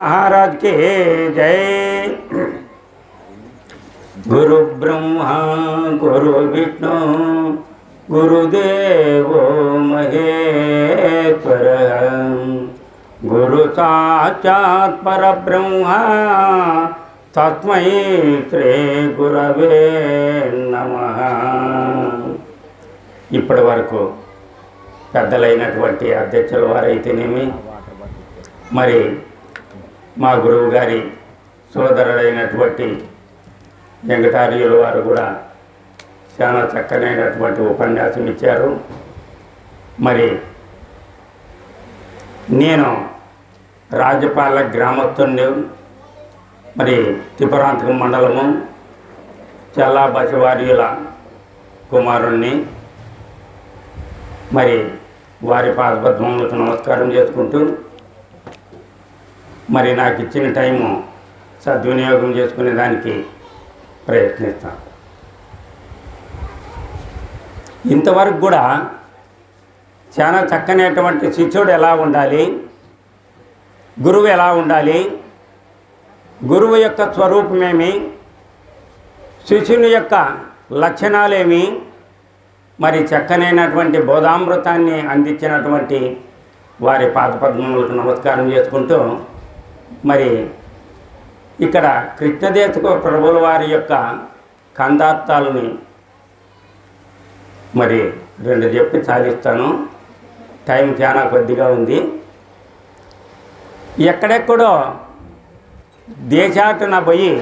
महाराज के जय गुरु ब्रह्मा गुरु विष्णु गुरुदेव महेश्वर गुरु साक्षात् परब्रह्मा తస్మై శ్రీ గురవే నమ ఇప్పటి వరకు పెద్దలైనటువంటి అధ్యక్షుల వారైతేనేమి మరి మా గురువు గారి సోదరుడైనటువంటి వెంకటార్యుల వారు కూడా చాలా చక్కనైనటువంటి ఉపన్యాసం ఇచ్చారు మరి నేను రాజపాల గ్రామస్తుని మరి తిపరాంతకం మండలము చల్లా బసవార్యుల కుమారుణ్ణి మరి వారి పాదపద్మములకు నమస్కారం చేసుకుంటూ మరి నాకు ఇచ్చిన టైము సద్వినియోగం చేసుకునే దానికి ప్రయత్నిస్తాను. ఇంతవరకు కూడా చాలా చక్కనేటువంటి శిష్యుడు ఎలా ఉండాలి? గురువు ఎలా ఉండాలి? గురువు యొక్క స్వరూపమేమి? శిష్యుని యొక్క లక్షణాలేమి? మరి చక్కనైనటువంటి బోధామృతాన్ని అందించినటువంటి వారి పాదపద్మములకు నమస్కారం చేసుకుంటూ ఇక్కడ కృష్ణదేశకు ప్రభుల వారి యొక్క కందార్థాలని మరి రెండు చెప్పి సాధిస్తాను. టైం చాలా కొద్దిగా ఉంది. ఎక్కడెక్కడో దేశాటన పోయి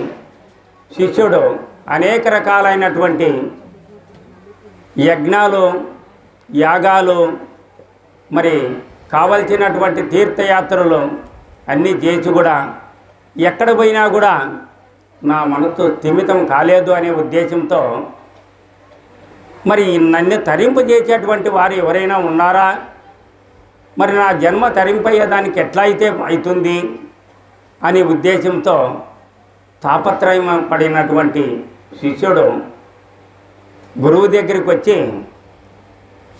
శిష్యుడు అనేక రకాలైనటువంటి యజ్ఞాలు యాగాలు మరి కావలసినటువంటి తీర్థయాత్రలు అన్నీ చేసి కూడా ఎక్కడ పోయినా కూడా నా మనసు స్థిమితం కాలేదు అనే ఉద్దేశంతో మరి నన్ను తరింపు చేసేటువంటి వారు ఎవరైనా ఉన్నారా? మరి నా జన్మ తరింపయ్యేదానికి ఎట్లా అయితే అవుతుంది అనే ఉద్దేశంతో తాపత్రయం పడినటువంటి శిష్యుడు గురువు దగ్గరికి వచ్చి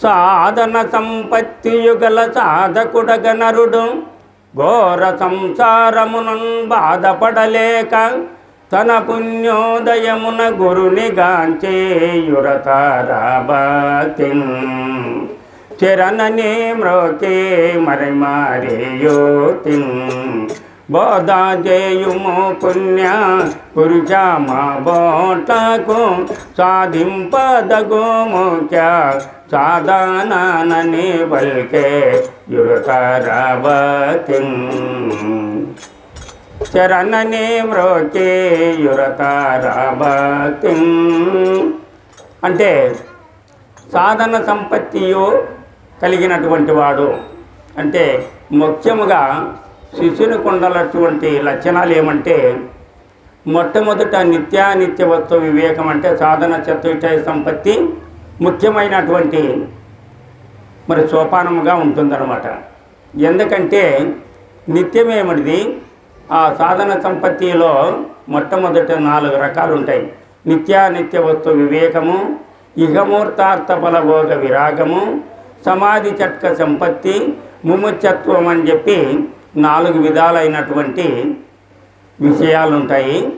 సాధన సంపత్తియుగల సాధకుడగ నరుడు ఘోర సంసారమునన్ బాధపడలేక తన పుణ్యోదయమున గురుని గాంచేయురతారాబాతిన్ చరణనే మ్రోకే మరి మారేయోతిన్ బోధా చేయుము పుణ్య మా బోటకు సాధింపదగు ముఖ్య సాధనానని బల్కే యురతరవతి. చరణని మ్రోకే యురతరవతి. అంటే సాధన సంపత్తియు కలిగినటువంటి వాడు అంటే ముఖ్యముగా శిశుని కొండలటువంటి లక్షణాలు ఏమంటే మొట్టమొదట నిత్యానిత్యవత్వ వివేకం అంటే సాధన చతుష్టయ సంపత్తి ముఖ్యమైనటువంటి మరి సోపానముగా ఉంటుందన్నమాట. ఎందుకంటే నిత్యమేమిటిది ఆ సాధన సంపత్తిలో మొట్టమొదట నాలుగు రకాలు ఉంటాయి నిత్యానిత్య వస్తు వివేకము ఇహమూర్తార్థ ఫలభోగ విరాగము సమాధి చట్క సంపత్తి ముముచ్చత్వం అని చెప్పి నాలుగు విధాలైనటువంటి విషయాలు ఉంటాయి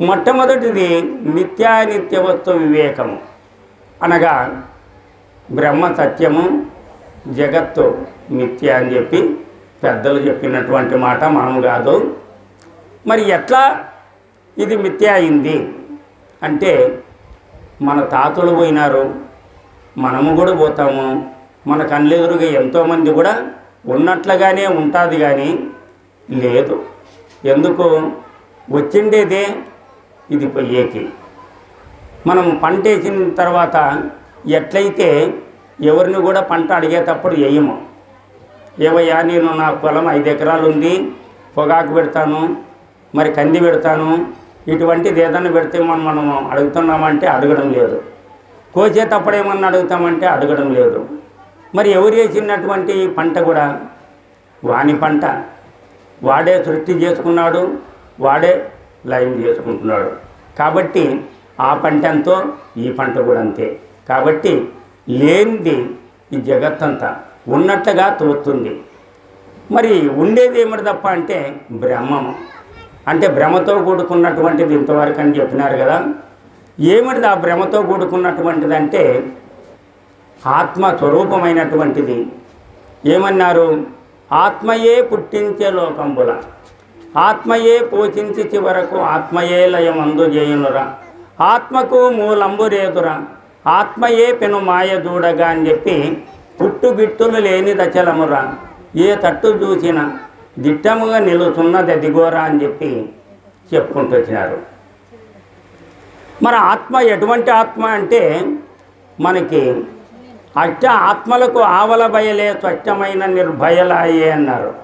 మొట్టమొదటిది నిత్యానిత్య వస్తు వివేకము. అనగా బ్రహ్మ సత్యము జగత్తు మిథ్య అని చెప్పి పెద్దలు చెప్పినటువంటి మాట మనం కాదు. మరి ఎట్లా ఇది మిథ్య అయింది? అంటే మన తాతలు పోయినారు మనము కూడా పోతాము మన కళ్ళెదురుగా ఎంతోమంది కూడా ఉన్నట్లుగానే ఉంటుంది కానీ లేదు. ఎందుకు? వచ్చిండేదే ఇది పొయ్యేకి మనం పంట వేసిన తర్వాత ఎట్లయితే ఎవరిని కూడా పంట అడిగేటప్పుడు వేయము ఏవయ్యా నేను నా పొలం ఐదు ఎకరాలు ఉంది పొగాకు పెడతాను మరి కంది పెడతాను ఇటువంటిది ఏదైనా పెడితే మనం మనం అడుగుతున్నామంటే అడగడం లేదు. కోసేటప్పుడు ఏమన్నా అడుగుతామంటే అడగడం లేదు. మరి ఎవరు వేసినటువంటి పంట కూడా? వాని పంట. వాడే సృష్టి చేసుకున్నాడు వాడే లయం చేసుకుంటున్నాడు. కాబట్టి ఆ పంట ఎంతో ఈ పంట కూడా అంతే. కాబట్టి లేనిది ఈ జగత్తంతా ఉన్నట్లుగా తోస్తుంది. మరి ఉండేది ఏమిటి తప్ప అంటే బ్రహ్మం. అంటే భ్రమతో కూడుకున్నటువంటిది ఇంతవరకు అని చెప్పినారు కదా. ఏమిటిది ఆ భ్రమతో కూడుకున్నటువంటిది అంటే ఆత్మ స్వరూపమైనటువంటిది ఏమన్నారు? ఆత్మయే పుట్టించే లోకంబుల. ఆత్మయే పోషించి చివరకు ఆత్మయే లయం అందుజేయునురా ఆత్మకు మూలంబురేదురా ఆత్మయే పెను మాయ దూడగా అని చెప్పి పుట్టుగిట్టులు లేని దచలమురా ఏ తట్టు చూసినా దిట్టముగా నిలుచున్నది అదిగోరా అని చెప్పి చెప్పుకుంటూ వచ్చినారు. ఆత్మ ఎటువంటి ఆత్మ అంటే మనకి అష్ట ఆత్మలకు ఆవల బయలే స్వచ్ఛమైన నిర్భయలాయే అన్నారు.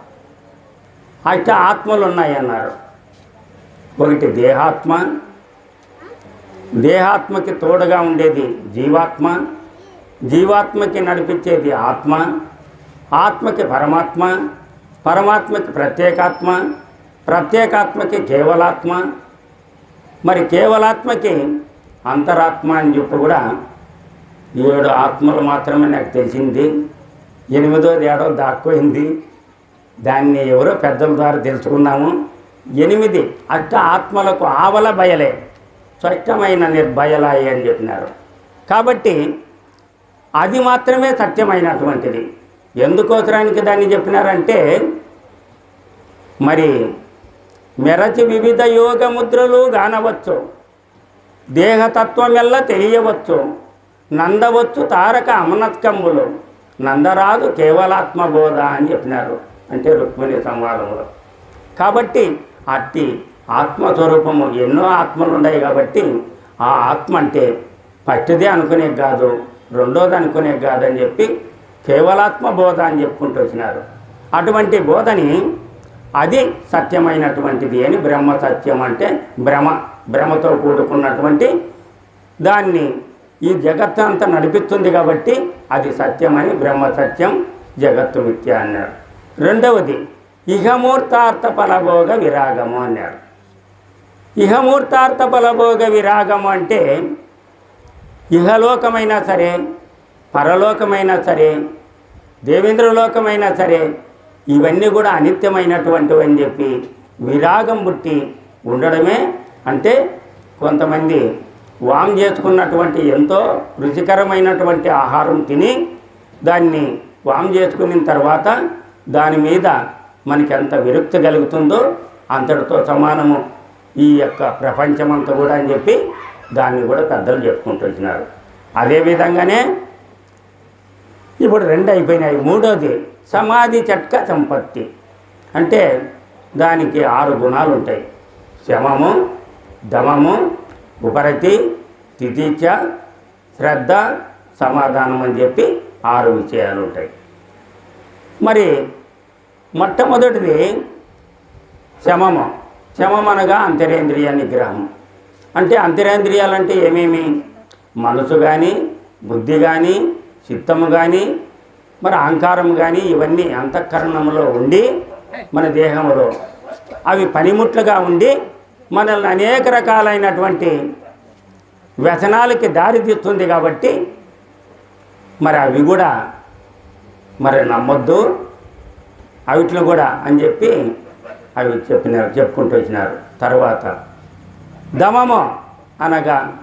అష్ట ఆత్మలు ఉన్నాయన్నారు ఒకటి దేహాత్మ దేహాత్మకి తోడుగా ఉండేది జీవాత్మ జీవాత్మకి నడిపించేది ఆత్మ ఆత్మకి పరమాత్మ పరమాత్మకి ప్రత్యేకాత్మ ప్రత్యేకాత్మకి కేవలాత్మ. మరి కేవలాత్మకి అంతరాత్మ అని చెప్పి కూడా ఏడు ఆత్మలు మాత్రమే నాకు తెలిసింది. ఎనిమిదోది ఏడో దాక్కుపోయింది. దాన్ని ఎవరో పెద్దల ద్వారా తెలుసుకున్నాము. ఎనిమిది అష్ట ఆత్మలకు ఆవల బయలే. స్వచ్ఛమైన నిర్భయలాయి అని చెప్పినారు. కాబట్టి అది మాత్రమే సత్యమైనటువంటిది. ఎందుకోసరానికి దాన్ని చెప్పినారంటే మరి మెరచి వివిధ యోగ ముద్రలు గానవచ్చు. దేహతత్వమెల్ల తెలియవచ్చు. నందవచ్చు తారక అమనత్కంబులు నందరాదు కేవలాత్మ బోధ అని చెప్పినారు. అంటే రుక్మిణి సంవాదంలో కాబట్టి అట్టి ఆత్మస్వరూపము ఎన్నో ఆత్మలు ఉన్నాయి కాబట్టి ఆ ఆత్మ అంటే ఫస్ట్దే అనుకునే కాదు రెండోది అనుకునే కాదని చెప్పి కేవలాత్మ బోధ అని చెప్పుకుంటూ వచ్చినారు. అటువంటి బోధని అది సత్యమైనటువంటిది అని బ్రహ్మ సత్యం అంటే భ్రమ భ్రమతో కూడుకున్నటువంటి దాన్ని ఈ జగత్తు అంతా నడిపిస్తుంది కాబట్టి అది సత్యమని బ్రహ్మ సత్యం జగత్తు మిథ్య అన్నాడు. రెండవది ఇహమూర్తార్థ ఫలభోగ విరాగము అన్నాడు. ఇహమూర్తార్థ ఫలభోగ విరాగము అంటే ఇహలోకమైనా సరే పరలోకమైనా సరే దేవేంద్రలోకమైనా సరే ఇవన్నీ కూడా అనిత్యమైనటువంటివి అని చెప్పి విరాగం పుట్టి ఉండడమే అంటే కొంతమంది వామ్ చేసుకున్నటువంటి ఎంతో రుచికరమైనటువంటి ఆహారం తిని దాన్ని వామ్ చేసుకున్న తర్వాత దాని మీద మనకి ఎంత విరక్తి కలుగుతుందో అంతటితో సమానము ఈ యొక్క ప్రపంచమంతా కూడా అని చెప్పి దాన్ని కూడా పెద్దలు చెప్పుకుంటూ వచ్చినారు. అదేవిధంగానే ఇప్పుడు రెండు అయిపోయినాయి. మూడోది సమాధి చట్క సంపత్తి. అంటే దానికి ఆరు గుణాలు ఉంటాయి శమము దమము ఉపరతి తితీచ శ్రద్ధ సమాధానం అని చెప్పి ఆరు విషయాలు ఉంటాయి. మరి మొట్టమొదటిది శమము. శమం అనగా అంతరేంద్రియ నిగ్రహం. అంటే అంతరేంద్రియాలంటే ఏమేమి? మనసు కానీ బుద్ధి కానీ చిత్తము కానీ మరి అహంకారం కానీ ఇవన్నీ అంతఃకరణంలో ఉండి మన దేహంలో అవి పనిముట్లుగా ఉండి మనల్ని అనేక రకాలైనటువంటి వ్యసనాలకి దారి తీస్తుంది కాబట్టి మరి అవి కూడా మరి నమ్మొద్దు. అవిట్లు కూడా అని చెప్పి అవి చెప్పినారు చెప్పుకుంటూ వచ్చినారు. తర్వాత దమము అనగా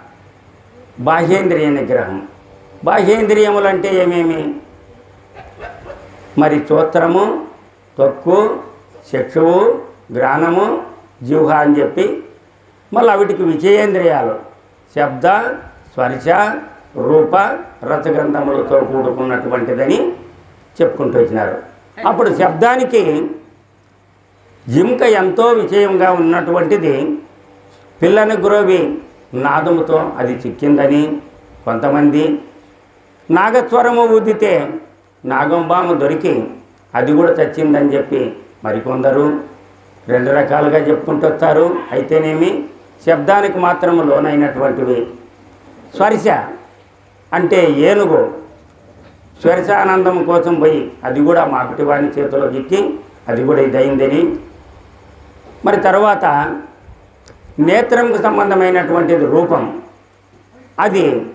బాహ్యేంద్రియ నిగ్రహం. బాహ్యేంద్రియములు అంటే ఏమేమి? మరి చోత్రము తొక్కు చక్షువు గ్రాణము జీవ అని చెప్పి మళ్ళీ వీటికి విజయేంద్రియాలు. శబ్ద స్పర్శ రూప రసగంధములతో కూడుకున్నటువంటిదని చెప్పుకుంటూ వచ్చినారు. అప్పుడు శబ్దానికి జింక ఎంతో విజయంగా ఉన్నటువంటిది పిల్లని గురోవి నాదముతో అది చిక్కిందని కొంతమంది నాగస్వరము ఊదితే నాగంబాము దొరికి అది కూడా చచ్చిందని చెప్పి మరికొందరు రెండు రకాలుగా చెప్పుకుంటూ వస్తారు. అయితేనేమి? శబ్దానికి మాత్రం లోనైనటువంటివి. స్వరిశ అంటే ఏనుగు. స్పర్శానందం కోసం పోయి అది కూడా మా పిటివాని చేతిలో చిక్కి అది కూడా ఇదైందని. మరి తర్వాత నేత్రంకు సంబంధమైనటువంటిది రూపం. అది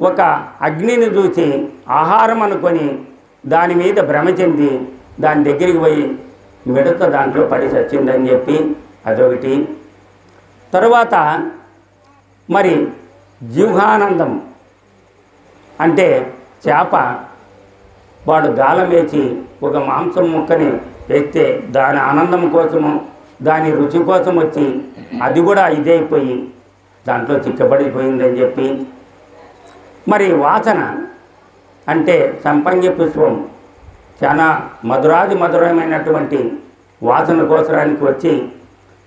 ఒక అగ్నిని చూసి ఆహారం అనుకొని దాని మీద భ్రమ చెంది దాని దగ్గరికి పోయి మిడత దాంట్లో పడి చచ్చిందని చెప్పి అదొకటి. తరువాత మరి జీవహానందం అంటే చేప వాడు గాలం వేసి ఒక మాంసం ముక్కని వేస్తే దాని ఆనందం కోసము దాని రుచి కోసం వచ్చి అది కూడా ఇదైపోయి దాంట్లో చిక్కబడిపోయిందని చెప్పి. మరి వాసన అంటే సంపంగి పుష్పం చాలా మధురాది మధురమైనటువంటి వాసన కోసరానికి వచ్చి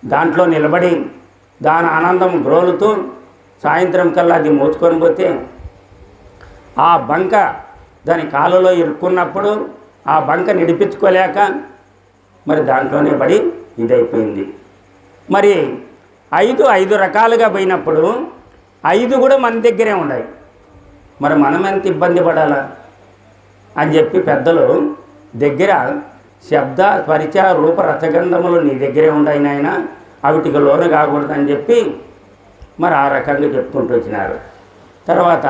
దాంట్లో నిలబడి దాని ఆనందం గ్రోలుతూ సాయంత్రం కల్లా అది మోచుకొని పోతే ఆ బంక దాని కాలులో ఇరుక్కున్నప్పుడు ఆ బంక నిడిపించుకోలేక మరి దాంట్లోనే పడి ఇదైపోయింది. మరి ఐదు ఐదు రకాలుగా పోయినప్పుడు ఐదు కూడా మన దగ్గరే ఉన్నాయి. మరి మనం ఎంత ఇబ్బంది పడాలా అని చెప్పి పెద్దలు దగ్గర శబ్ద పరిచయ రూప రసగంధములు నీ దగ్గరే ఉన్నాయి నాయన. అవిటికి లోను కాకూడదని చెప్పి మరి ఆ రకంగా చెప్పుకుంటూ వచ్చినారు. తర్వాత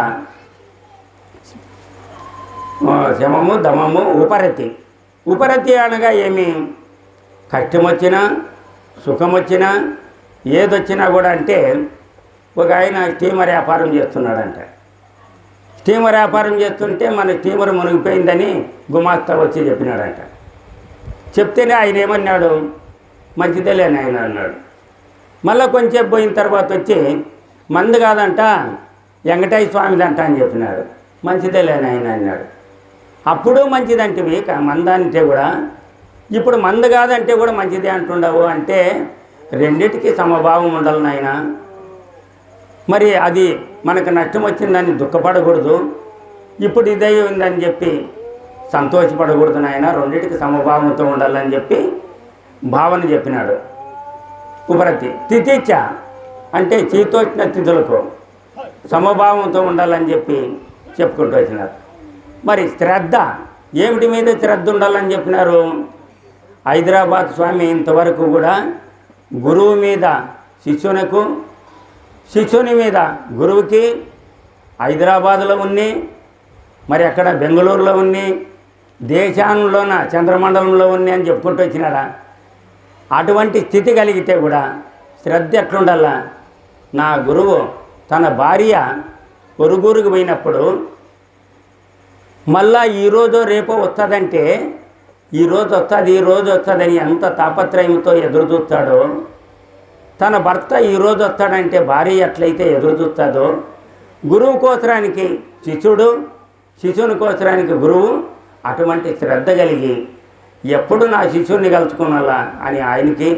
శమము దమము ఉపరతి. ఉపరతి అనగా ఏమి? కష్టం వచ్చినా సుఖం వచ్చినా ఏదొచ్చినా కూడా అంటే ఒక ఆయన స్టీమర్ వ్యాపారం చేస్తున్నాడంట. స్టీమర్ వ్యాపారం చేస్తుంటే మన స్టీమర్ మునిగిపోయిందని గుమాస్తా వచ్చి చెప్పినాడంట. చెప్తేనే ఆయన ఏమన్నాడు? మంచిదేలే ఆయన అన్నాడు. మళ్ళీ కొంచెం పోయిన తర్వాత వచ్చి మందు కాదంట వెంకటయ్య స్వామిదంట అని చెప్పినాడు. మంచిదేలే ఆయన అన్నాడు. అప్పుడు మంచిదంటివి మందంటే మంద అంటే కూడా ఇప్పుడు మందు కాదంటే కూడా మంచిదే అంటుండవు అంటే రెండిటికి సమభావం ఉండాలి నాయన. మరి అది మనకు నష్టం వచ్చిందని దుఃఖపడకూడదు. ఇప్పుడు ఇదై ఉందని చెప్పి సంతోషపడకూడదు నాయన రెండింటికి సమభావంతో ఉండాలని చెప్పి భావన చెప్పినాడు. ఉపరతి తితిచ అంటే శీతోష్ణ తిథులకు సమభావంతో ఉండాలని చెప్పి చెప్పుకుంటూ వచ్చినారు. మరి శ్రద్ధ ఏమిటి మీద శ్రద్ధ ఉండాలని చెప్పినారు? హైదరాబాద్ స్వామి ఇంతవరకు కూడా గురువు మీద శిష్యునకు శిష్యుని మీద గురువుకి హైదరాబాదులో ఉన్ని మరి అక్కడ బెంగళూరులో ఉన్ని దేశంలోన చంద్రమండలంలో ఉంది అని చెప్పుకుంటూ వచ్చినారా అటువంటి స్థితి కలిగితే కూడా శ్రద్ధ ఎట్లుండాలా? నా గురువు తన భార్య పొరుగురుకు పోయినప్పుడు మళ్ళా ఈరోజు రేపో వస్తుందంటే ఈరోజు వస్తుంది ఈరోజు వస్తుందని ఎంత తాపత్రయంతో ఎదురు చూస్తాడో తన భర్త ఈరోజు వస్తాడంటే భార్య ఎట్లయితే ఎదురు చూస్తుందో గురువు కోసరానికి శిష్యుడు శిష్యుని కోసరానికి గురువు అటువంటి శ్రద్ధ కలిగి ఎప్పుడు నా శిష్యుని కలుసుకున్నలా అని ఆయనకి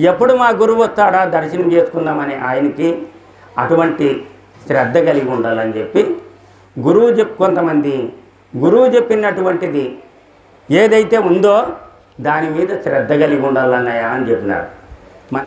ఎప్పుడు మా గురువు వస్తాడా దర్శనం చేసుకుందామని ఆయనకి అటువంటి శ్రద్ధ కలిగి ఉండాలని చెప్పి గురువు చెప్ కొంతమంది గురువు చెప్పినటువంటిది ఏదైతే ఉందో దాని మీద శ్రద్ధ కలిగి ఉండాలన్నయ్య అని చెప్పినారు. మ-